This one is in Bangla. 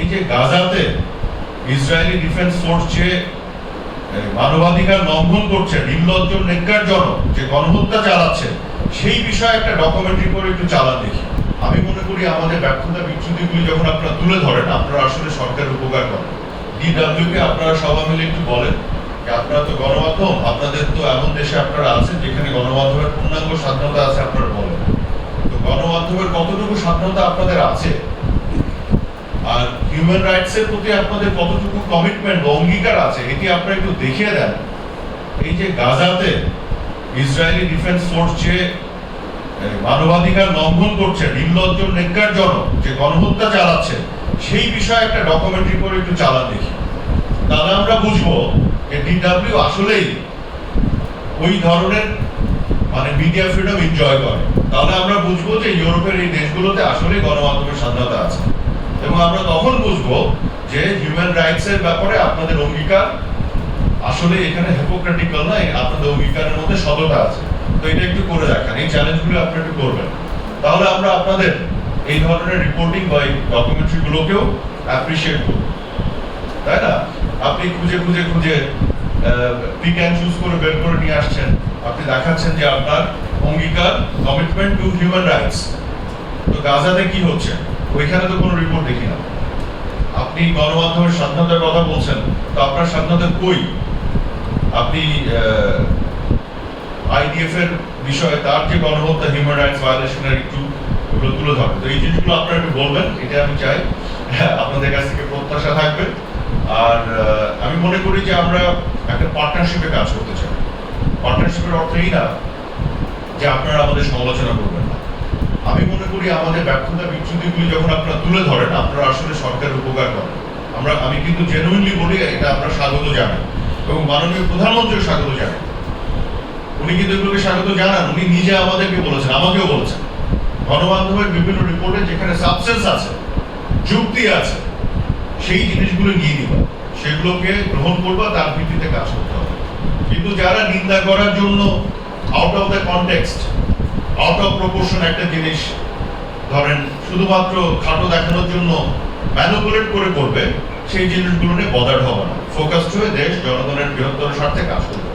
এই যে গাজাতে ইসরায়েলি ডিফেন্স ফোর্স যে মানবাধিকার লঙ্ঘন করছে, নির্লজ্জ নেককারজনক যে গণহত্যা চালাচ্ছে, সেই বিষয়ে একটা ডকুমেন্টারি করে একটু চালান দেখি। আমি মনে করি আমাদের ব্যর্থতা বিচ্যুতিগুলি যখন আপনারা তুলে ধরেন, আপনারা আসলে সরকারের উপকার করেন। ডিডাব্লিউ কে আপনারা সবাই মিলে একটু বলেন যে, আপনারা তো গণমাধ্যম, আপনাদের তো এমন দেশে আপনারা আছেন যেখানে গণমাধ্যমের পূর্ণাঙ্গ স্বাধীনতা আছে, আপনারা বলেন। তো গণমাধ্যমের কতটুকু স্বাধীনতা আপনাদের আছে আর হিউম্যান রাইটস এর প্রতি আপনাদের কতটুকু কমিটমেন্ট বা অঙ্গীকার আছে, এটি আপনারা একটু দেখিয়ে দেন। এই যে গাজাতে ইসরায়েলি ডিফেন্স ফোর্স যে মানবাধিকার লঙ্ঘন করছে নির্লজ্জ নেককারজনক যে গণহত্যা চালাচ্ছে, সেই বিষয়ে একটা ডকুমেন্টারি করে একটু চালান দেখি। তাহলে আমরা বুঝব যে ডিডাব্লিউ আসলেই ওই ধরনের মানে মিডিয়া ফ্রিডম এনজয় করে। তাহলে আমরা বুঝব যে ইউরোপের এই দেশগুলোতে আসলেই গণমাধ্যমের স্বাধীনতা আছে। এবং আমরা তখন বুঝব যে হিউম্যান রাইটস এর ব্যাপারে আপনাদের অঙ্গীকার আসলে এখানে হিপোক্রেটিক্যাল নয় আপনাদের অঙ্গীকারের মধ্যে সততা আছে। তো এটা একটু করে দেখান, এই চ্যালেঞ্জগুলো আপনি একটু করবেন। তাহলে আমরা আপনাদের এই ধরনের রিপোর্টিং বা এই ডকুমেন্টারি গুলোকেও অ্যাপ্রিসিয়েট করব। তাই না? আপনি খুঁজে খুঁজে খুঁজে পিক অ্যান্ড চুজ করে বের করে নিয়ে আসছেন। আপনি দেখাচ্ছেন যে আপনার অঙ্গীকার কমিটমেন্ট টু হিউম্যান রাইটস তো গাজাতে কি হচ্ছে? ওইখানে তো কোনো রিপোর্ট দেখি না। আপনি গণমাধ্যমের স্বাধীনতার কথা বলছেন, তো আপনার স্বাধীনতা কই? আপনি আইডিএফ এর বিষয়ে তার যে গণহত্যা হিউম্যান রাইটস ভায়োলেশনের একটু তুলে ধরেন। তো এই জিনিসগুলো আপনারা একটু বলবেন, এটা আমি চাই, আপনাদের কাছ থেকে প্রত্যাশা থাকবে। আর আমি মনে করি যে আমরা একটা পার্টনারশিপে কাজ করতে চাই। পার্টনারশিপের অর্থ এই না যে আপনারা আমাদের সমালোচনা করবেন না। করি আমাদের ব্যর্থতা বিচ্যুতিগুলি যখন আপনারা তুলে ধরেন, আপনারা আসলে সরকারের উপকার করেন। আমরা, আমি কিন্তু জেনুইনলি বলি, এটা আপনারা স্বাগত জানান এবং মাননীয় প্রধানমন্ত্রীও স্বাগত জানান উনি কিন্তু এগুলোকে স্বাগত জানান, উনি নিজে আমাদেরকে বলেছেন, আমাকেও বলেছেন। গণমাধ্যমের বিভিন্ন রিপোর্টে যেখানে সাবসেন্স আছে, যুক্তি আছে, সেই জিনিসগুলো নিয়ে নিবা। সেগুলোকে গ্রহণ করবা, তার ভিত্তিতে কাজ করতে হবে। কিন্তু যারা নিন্দা করার জন্য out of the context out of proportion একটা জিনিস ধরেন, শুধুমাত্র খাটো দেখানোর জন্য ম্যানুপুলেট করে করবে, সেই জিনিসগুলো নিয়ে বদার হবে না। ফোকাসড হয়ে দেশ, জনগণের বৃহত্তর স্বার্থে কাজ করবে।